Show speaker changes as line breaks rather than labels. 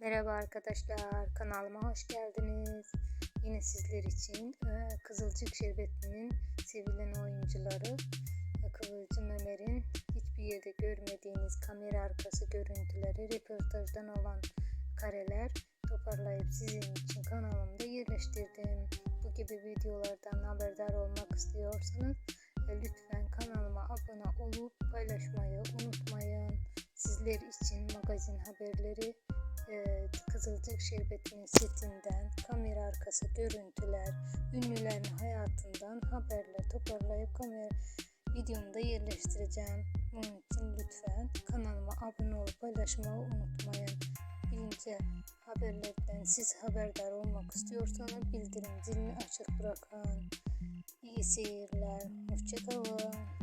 Merhaba arkadaşlar, kanalıma hoş geldiniz. Yine sizler için e, Kızılcık Şerbeti'nin sevilen oyuncuları e, Kıvılcım Ömer'in hiçbir yerde görmediğiniz kamera arkası görüntüleri, röportajdan olan kareler toparlayıp sizin için kanalımda yerleştirdim. Bu gibi videolardan haberdar olmak istiyorsanız e, lütfen kanalıma abone olup paylaşmayı unutmayın. Sizler için magazin haberleri e, Kızılcık Şerbeti'nin setinden kamera arkası görüntüler, ünlülerin hayatından haberler toparlayıp kamera videomda yerleştireceğim. Bunun için lütfen kanalıma abone olup paylaşmayı unutmayın. Birinci haberlerden siz haberdar olmak istiyorsanız bildirim zilini açık bırakın. İyi seyirler. Hoşçakalın.